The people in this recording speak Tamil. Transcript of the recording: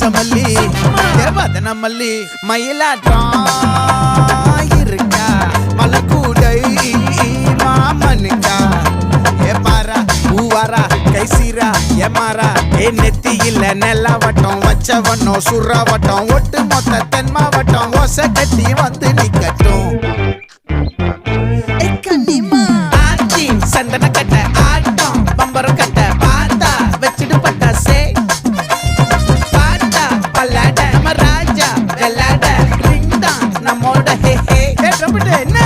பச்சை மல்லி தேவதன மல்லி மயிலாட்டம் இருக்கா மலக்கூடை மாமனுக்கா? ஏ பாரா பூவாரா கைசீரா? ஏ மாறா ஏ நெத்தி இல்ல நெல்லா வட்டம் வச்ச வண்ணம் சுறா வட்டம் ஒட்டு மொத்த தென் மாவட்டம் ஓசை கட்டி வந்து நிக்கட்டும். சந்தன கட்ட ஆட்டம் பம்பரம் கட்ட நம்மோட ஹே ஹே. ஏ ட்ரம்பட் என்ன?